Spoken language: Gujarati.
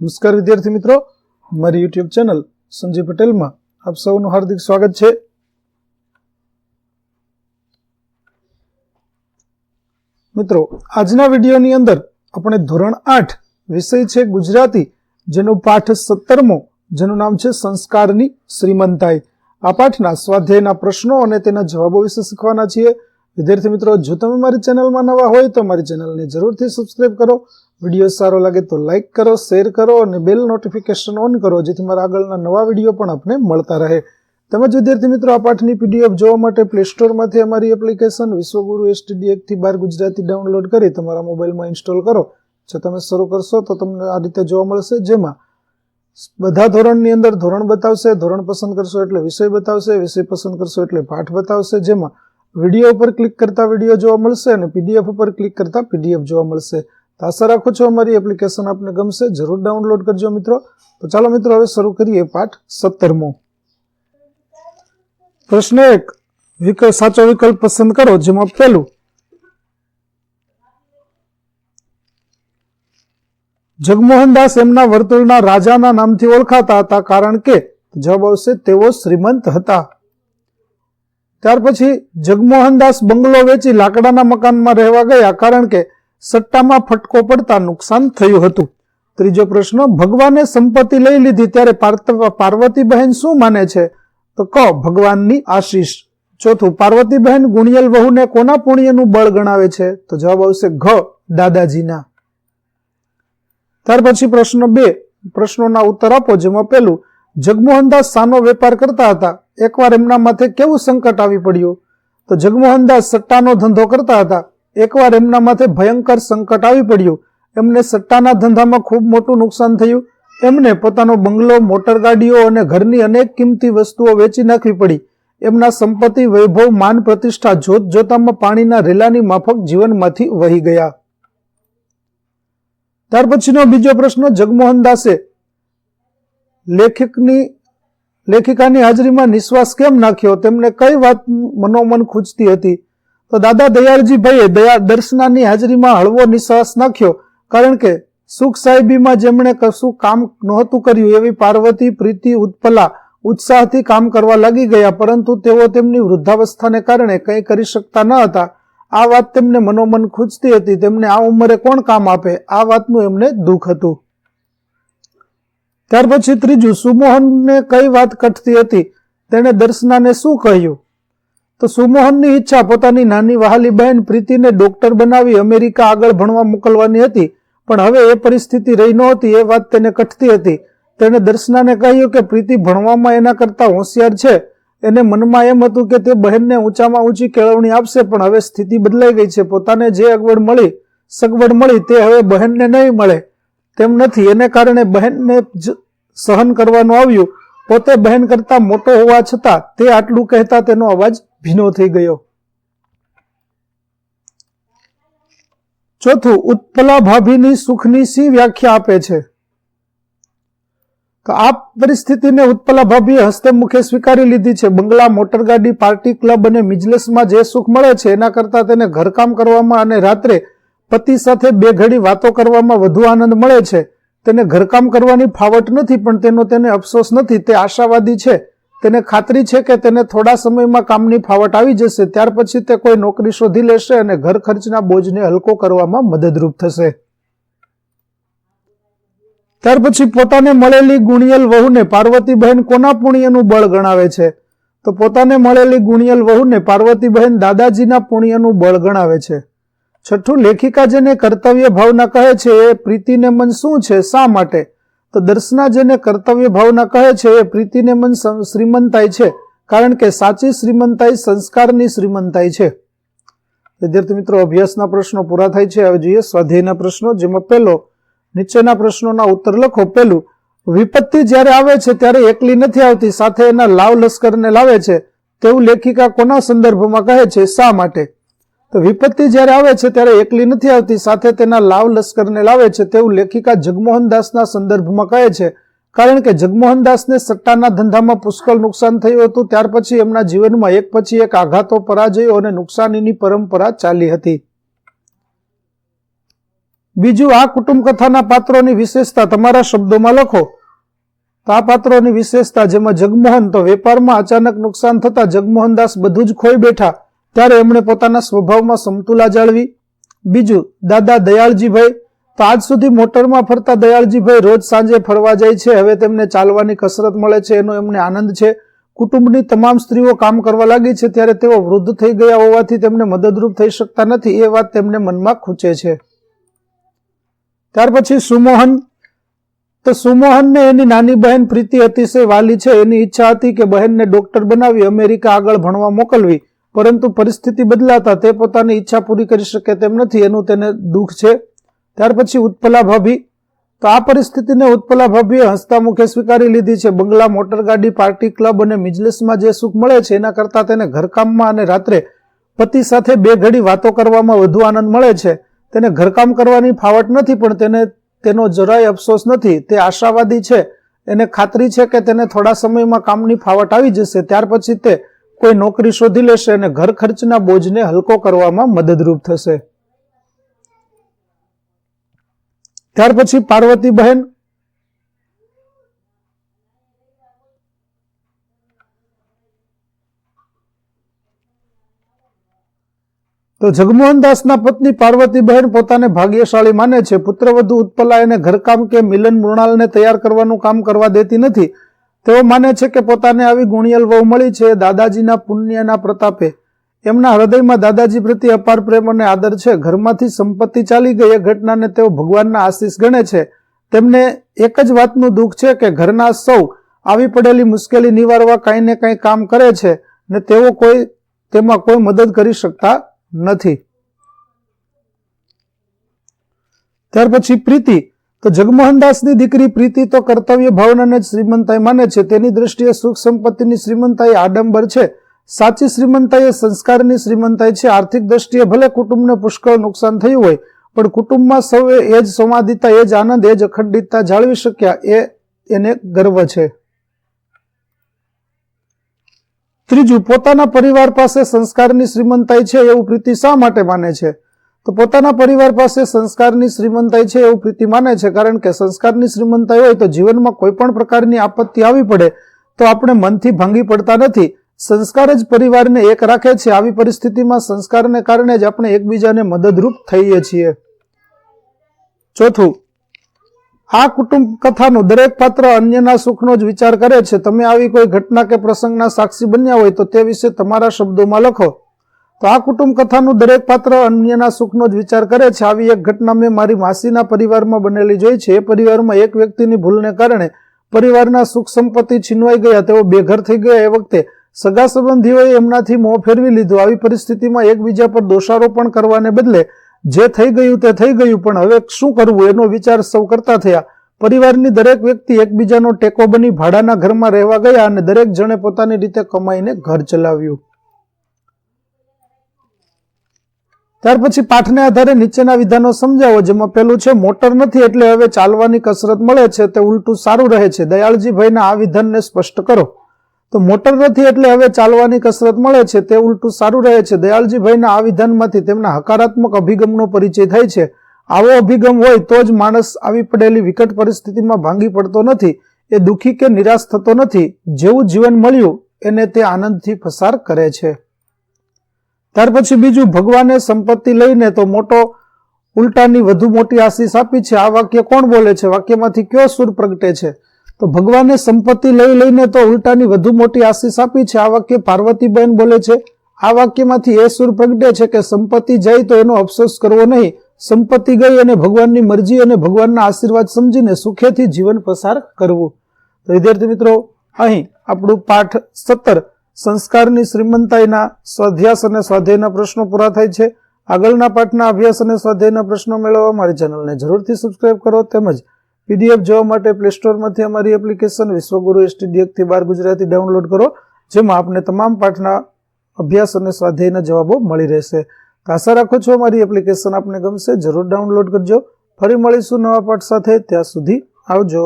નમસ્કાર વિદ્યાર્થી મિત્રો, મારી યુટ્યુબ ચેનલ સંજય પટેલમાં આપ સૌનું હાર્દિક સ્વાગત છે. મિત્રો, આજના વિડીયોની અંદર આપણે ધોરણ આઠ વિષય છે ગુજરાતી, જેનો પાઠ સત્તરમો, જેનું નામ છે સંસ્કારની શ્રીમંતાઈ. આ પાઠના સ્વાધ્યાયના પ્રશ્નો અને તેના જવાબો વિશે શીખવાના છીએ. વિદ્યાર્થી મિત્રો, જો તમે મારી ચેનલમાં નવા હોય તો મારી ચેનલને જરૂરથી સબસ્ક્રાઈબ કરો વીડિયો સારો લાગે તો લાઇક કરો શેર કરો અને બેલ નોટિફિકેશન ઓન કરો, જેથી મારા આગળના નવા વીડિયો પણ આપને મળતા રહે. તેમજ વિદ્યાર્થી મિત્રો, આ પાઠની પીડીએફ જોવા માટે પ્લે સ્ટોરમાંથી અમારી એપ્લિકેશન વિશ્વગુરુ એસટીડી એકથી બાર ગુજરાતી ડાઉનલોડ કરી તમારા મોબાઈલમાં ઇન્સ્ટોલ કરો. જો તમે શરૂ કરશો તો તમને આ રીતે જોવા મળશે, જેમાં બધા ધોરણની અંદર ધોરણ બતાવશે, ધોરણ પસંદ કરશો એટલે વિષય બતાવશે, વિષય પસંદ કરશો એટલે પાઠ બતાવશે, જેમાં વીડિયો ઉપર ક્લિક કરતા વીડિયો જોવા મળશે અને પીડીએફ ઉપર ક્લિક કરતા પીડીએફ જોવા મળશે. તો આશા રાખું છું અમારી એપ્લિકેશન આપને ગમશે. જરૂર ડાઉનલોડ કરજો મિત્રો. તો ચાલો મિત્રો હવે શરૂ કરીએ પાઠ સત્તરમો. પ્રશ્ન એક, વિકલ્પ, સાચો વિકલ્પ પસંદ કરો, જેમાં પહેલું, જગમોહનદાસ એમના વર્તુળના રાજાના નામથી ઓળખાતા હતા. કારણ કે જવાબ આવશે, તેઓ શ્રીમંત હતા. ત્યાર પછી જગમોહનદાસ બંગલો વેચી લાકડાના મકાનમાં રહેવા ગયા. કારણ કે સટ્ટામાં ફટકો પડતા નુકસાન થયું હતું. ત્રીજો પ્રશ્ન, ભગવાને સંપત્તિ લઈ લીધી ત્યારે પાર્વતી બહેન શું માને છે? તો ક ભગવાનની આશીષ. ચોથું પાર્વતી બહેન ગુણિયલ વહુને કોના પુણ્યનું બળ ગણાવે છે? તો જવાબ આવશે ઘ, દાદાજીના. ત્યાર પછી પ્રશ્ન બે. પ્રશ્નોના ઉત્તર આપો, જેમાં પેલું જગમોહનદાસ સાનો વેપાર કરતા હતા. એકવાર એમના માથે કેવું સંકટ આવી પડ્યું? તો જગમોહનદાસ સટ્ટાનો ધંધો કરતા હતા. એકવાર એમના માથે ભયંકર સંકટ આવી પડ્યું. એમને સટ્ટાના ધંધામાં ખૂબ મોટું નુકસાન થયું. એમને પોતાનો બંગલો મોટરગાડીઓ અને ઘરની અનેક કિંમતી વસ્તુઓ વેચી નાખવી પડી. એમના સંપત્તિ વૈભવ, માન પ્રતિષ્ઠા જોત જોતામાં પાણીના રેલાની માફક જીવનમાંથી વહી ગયા. ત્યાર પછીનો બીજો પ્રશ્ન જગમોહન દાસે. લેખકની, લેખિકાની હાજરીમાં નિશ્વાસ કેમ નાખ્યો? તેમને કઈ વાત મનોમન ખૂંચતી હતી? તો દાદા દયાળજીભાઈએ દયા દર્શનાની હાજરીમાં હળવો નિશ્વાસ નાખ્યો, કારણ કે સુખ સાહેબીમાં જેમણે કશું કામ નહોતું કર્યું, એવી પાર્વતી, પ્રીતિ, ઉત્પલા, ઉત્સાહથી કામ કરવા લાગી ગયા, પરંતુ તેઓ તેમની વૃદ્ધાવસ્થાને કારણે કંઈ કરી શકતા ન હતા. આ વાત તેમને મનોમન ખૂંચતી હતી, તેમને આ ઉંમરે કોણ કામ આપે? આ વાતનું એમને દુઃખ હતું. ત્યાર પછી ત્રીજું, સુમોહનને કઈ વાત કટતી હતી? તેણે દર્શનાને શું કહ્યું? તો સુમોહનની ઈચ્છા પોતાની નાની વહાલી બહેન પ્રીતિને ડોક્ટર બનાવી અમેરિકા આગળ ભણવા મોકલવાની હતી, પણ હવે એ પરિસ્થિતિ રહી નહોતી, એ વાત તેને કઠતી હતી. તેણે દર્શનાને કહ્યું કે પ્રીતિ ભણવામાં એના કરતાં હોશિયાર છે. એને મનમાં એમ હતું કે તે બહેનને ઊંચામાં ઊંચી કેળવણી આપશે, પણ હવે સ્થિતિ બદલાઈ ગઈ છે. પોતાને જે અગવડ મળી, સગવડ મળી તે હવે બહેનને નહીં મળે. તેમ નથી, એને કારણે બહેનને જ સહન કરવાનું આવ્યું. પોતે બહેન કરતાં મોટો હોવા છતાં તે આટલું કહેતા તેનો અવાજ ભીનો થઈ ગયો. ચોથું, ઉત્પલા ભાભીની સુખની સી વ્યાખ્યા આપે છે? તો આ પરિસ્થિતિને ઉત્પલા ભાભીએ હસ્તે મુખે સ્વીકારી લીધી છે. બંગલા મોટરગાડી પાર્ટી ક્લબ અને મિજલસમાં જે સુખ મળે છે, એના કરતા તેને ઘરકામ કરવામાં અને રાત્રે પતિ સાથે બે ઘડી વાતો કરવામાં વધુ આનંદ મળે છે. તેને ઘરકામ કરવાની ફાવટ નથી, પણ તેનો તેને અફસોસ નથી. તે આશાવાદી છે. તેને ખાતરી છે કે તેને થોડા સમયમાં કામની ફાવટ આવી જશે, ત્યાર પછી તે કોઈ નોકરી શોધી લેશે અને ઘર ખર્ચના બોજને હલકો કરવામાં મદદરૂપ થશે. ત્યાર પછી પોતાને મળેલી ગુણિયલ વહુને પાર્વતીબહેન કોના પુણ્યનું બળ ગણાવે છે. તો પોતાને મળેલી ગુણિયલ વહુને પાર્વતીબહેન દાદાજીના પુણ્યનું બળ ગણાવે છે. છઠ્ઠું, લેખિકા જેને કર્તવ્ય ભાવના કહે છે, એ પ્રીતિને મન શું છે, શા માટે? તો દર્શના જેને કર્તવ્ય ભાવના કહે છે, એ પ્રીતિને મન શ્રીમંતાઈ છે. કારણ કે સાચી શ્રીમંતાઈ સંસ્કારની શ્રીમંતાઈ છે. વિદ્યાર્થી મિત્રો, અભ્યાસના પ્રશ્નો પૂરા થાય છે. હવે જોઈએ સ્વાધ્યાયના પ્રશ્નો. જેમાં પહેલો, નીચેના પ્રશ્નોના ઉત્તર લખો. પહેલું, વિપત્તિ જ્યારે આવે છે ત્યારે એકલી નથી આવતી, સાથે એના લાવ લશ્કરને લાવે છે. તેવું લેખિકા કોના સંદર્ભમાં કહે છે? શા માટે? તો વિપત્તિ જ્યારે આવે છે ત્યારે એકલી નથી આવતી, સાથે તેના લાવ લશ્કરને લાવે છે. તેવું લેખિકા જગમોહન દાસના સંદર્ભમાં કહે છે, કારણ કે જગમોહન દાસને સટ્ટાના ધંધામાં પુષ્કળ નુકસાન થયું હતું, ત્યાર પછી એમના જીવનમાં એક પછી એક આઘાતો, પરાજયો અને નુકસાનીની પરંપરા ચાલી હતી. બીજું, આ કુટુંબ કથાના પાત્રોની વિશેષતા તમારા શબ્દોમાં લખો. તો આ પાત્રોની વિશેષતા જેમાં જગમોહન તો વેપારમાં અચાનક નુકસાન થતા જગમોહનદાસ બધું જ ખોઈ બેઠા. ત્યારે એમણે પોતાના સ્વભાવમાં સમતુલા જાળવી. બીજું, દાદા દયાળજીભાઈ, તો આજ સુધી મોટરમાં ફરતા દયાળજીભાઈ રોજ સાંજે ફરવા જાય છે, હવે તેમને ચાલવાની કસરત મળે છે, એનો એમને આનંદ છે. કુટુંબની તમામ સ્ત્રીઓ કામ કરવા લાગી છે, ત્યારે તેઓ વૃદ્ધ થઈ ગયા હોવાથી તેમને મદદરૂપ થઈ શકતા નથી, એ વાત તેમને મનમાં ખૂચે છે. ત્યાર પછી સુમોહન. તો સુમોહનને એની નાની બહેન પ્રીતિ અતિશય વાલી છે, એની ઈચ્છા હતી કે બહેનને ડોક્ટર બનાવી અમેરિકા આગળ ભણવા મોકલવી. પરંતુ પરિસ્થિતિ બદલાતા તે પોતાની ઈચ્છા પૂરી કરી શકે તેમ નથી, એનું તેને દુઃખ છે. ત્યાર પછી ઉત્પલા ભાભી. તો આ પરિસ્થિતિને ઉત્પલા ભાભીએ હસતા મુખે સ્વીકારી લીધી છે. બંગલા મોટરગાડી પાર્ટી ક્લબ અને મિજલિસમાં જે સુખ મળે છે, એના કરતાં તેને ઘરકામમાં અને રાત્રે પતિ સાથે બે ઘડી વાતો કરવામાં વધુ આનંદ મળે છે. તેને ઘરકામ કરવાની ફાવટ નથી, પણ તેને તેનો જરાય અફસોસ નથી. તે આશાવાદી છે. એને ખાતરી છે કે તેને થોડા સમયમાં કામની ફાવટ આવી જશે. ત્યાર પછી તે કોઈ નોકરી શોધી લેશે અને ઘર ખર્ચના બોજને હલકો કરવામાં મદદરૂપ થશે. ત્યાર પછી પાર્વતી બહેન તો જગમોહનદાસના પત્ની પાર્વતી બહેન પોતાને ભાગ્યશાળી માને છે. પુત્રવધુ ઉત્પલા એને ઘરકામ કે મિલન મૃણાલને તૈયાર કરવાનું કામ કરવા દેતી નથી. તેઓ માને છે કે પોતાને આવી ગુણિયલ વહુ મળી છે. દાદાજીના પુણ્યના પ્રતાપે એમના હૃદયમાં દાદાજી પ્રત્યે અપાર પ્રેમ અને આદર છે. ઘરમાંથી સંપત્તિ ચાલી ગઈ એ ઘટનાને તેઓ ભગવાનના આશીષ ગણે છે. તેમને એક જ વાતનું દુઃખ છે કે ઘરના સૌ આવી પડેલી મુશ્કેલી નિવારવા કાંઈ ને કાંઈ કામ કરે છે ને તેઓ કોઈ તેમાં કોઈ મદદ કરી શકતા નથી. ત્યાર પછી પ્રીતિ તો જગમોહનદાસની દીકરી પ્રીતિ તો કર્તવ્ય ભાવનાને જ શ્રીમંતાઈ માને છે. તેની દ્રષ્ટિએ સુખ સંપત્તિની શ્રીમંતાઈ આડંબર છે. સાચી શ્રીમંતાઈ એ સંસ્કારની શ્રીમંતાઈ છે. આર્થિક દ્રષ્ટિએ ભલે કુટુંબને પુષ્કળ નુકસાન થયું હોય, પણ કુટુંબમાં સૌએ એ જ સંવાદિતા, એ જ આનંદ, એ જ અખંડિતતા જાળવી શક્યા. એ એને ગર્વ છે. ત્રીજું, પોતાના પરિવાર પાસે સંસ્કારની શ્રીમંતાઈ છે એવું પ્રીતિ શા માટે માને છે? તો પોતાના પરિવાર પાસે સંસ્કારની શ્રીમંતાઈ છે એવું પ્રીતિ માને છે, કારણ કે સંસ્કારની શ્રીમંતાઈ હોય તો જીવનમાં કોઈ પણ પ્રકારની આપત્તિ આવી પડે તો આપણે મનથી ભાંગી પડતા નથી. સંસ્કાર જ પરિવારને એક રાખે છે. આવી પરિસ્થિતિમાં સંસ્કારને કારણે જ આપણે એકબીજાને મદદરૂપ થઈએ છીએ. ચોથું, આ કુટુંબ કથાનું દરેક પાત્ર અન્યના સુખનો જ વિચાર કરે છે. તમે આવી કોઈ ઘટના કે પ્રસંગના સાક્ષી બન્યા હોય તો તે વિશે તમારા શબ્દોમાં લખો. તો આ કુટુંબ કથાનું દરેક પાત્ર અન્યના સુખનો જ વિચાર કરે છે. આવી એક ઘટના મેં મારી માસીના પરિવારમાં બનેલી જોઈ છે. એ પરિવારમાં એક વ્યક્તિની ભૂલને કારણે પરિવારના સુખ સંપત્તિ છીનવાઈ ગયા તેઓ બેઘર થઈ ગયા. એ વખતે સગા સંબંધીઓએ એમનાથી મોં ફેરવી લીધું. આવી પરિસ્થિતિમાં એકબીજા પર દોષારોપણ કરવાને બદલે જે થઈ ગયું તે થઈ ગયું. પણ હવે શું કરવું? એનો વિચાર સૌ કરતા થયા. પરિવારની દરેક વ્યક્તિ એકબીજાનો ટેકો બની ભાડાના ઘરમાં રહેવા ગયા અને દરેક જણે પોતાની રીતે કમાઈને ઘર ચલાવ્યું. ત્યાર પછી પાઠને આધારે નીચેના વિધાનો સમજાવો, જેમાં પેલું છે, મોટર નથી એટલે હવે ચાલવાની કસરત મળે છે, તે ઉલટું સારું રહે છે. દયાળજીભાઈના આ વિધાનને સ્પષ્ટ કરો. તો, મોટર નથી એટલે હવે ચાલવાની કસરત મળે છે, તે ઉલટું સારું રહે છે. દયાળજીભાઈના આ વિધાનમાંથી તેમના હકારાત્મક અભિગમનો પરિચય થાય છે. આવો અભિગમ હોય તો જ માણસ આવી પડેલી વિકટ પરિસ્થિતિમાં ભાંગી પડતો નથી, એ દુઃખી કે નિરાશ થતો નથી. જેવું જીવન મળ્યું, એને તે આનંદથી પસાર કરે છે. ત્યાર પછી બીજું, ભગવાને સંપત્તિ લઈને તો મોટો, ઉલટાની વધુ મોટી આશીષ આપી છે. આ વાક્ય કોણ બોલે છે? વાક્યમાંથી કયો સુર પ્રગટે છે? તો ભગવાને સંપત્તિ લઈ લઈને તો ઉલટાની વધુ મોટી આશીષ આપી છે. આ વાક્ય પાર્વતીબેન બોલે છે. આ વાક્યમાંથી એ સુર પ્રગટે છે કે સંપત્તિ જાય તો એનો અફસોસ કરવો નહીં. સંપત્તિ ગઈ અને ભગવાનની મરજી અને ભગવાનના આશીર્વાદ સમજીને સુખેથી જીવન પસાર કરવું. તો વિદ્યાર્થી મિત્રો, અહીં આપણું પાઠ સત્તર સંસ્કારની શ્રીમંતાઈના સ્વાધ્યાસ અને સ્વાધ્યાયના પ્રશ્નો પૂરા થાય છે. આગળના પાઠના અભ્યાસ અને સ્વાધ્યાયના પ્રશ્નો મેળવવા મારી ચેનલને જરૂરથી સબસ્ક્રાઇબ કરો. તેમજ પીડીએફ જોવા માટે પ્લે સ્ટોરમાંથી અમારી એપ્લિકેશન વિશ્વગુરુ એસટીડીએકથી બાર ગુજરાતી ડાઉનલોડ કરો, જેમાં આપને તમામ પાઠના અભ્યાસ અને સ્વાધ્યાયના જવાબો મળી રહેશે. તો આશા રાખું છું અમારી એપ્લિકેશન આપને ગમશે. જરૂર ડાઉનલોડ કરજો. ફરી મળીશું નવા પાઠ સાથે. ત્યાં સુધી આવજો.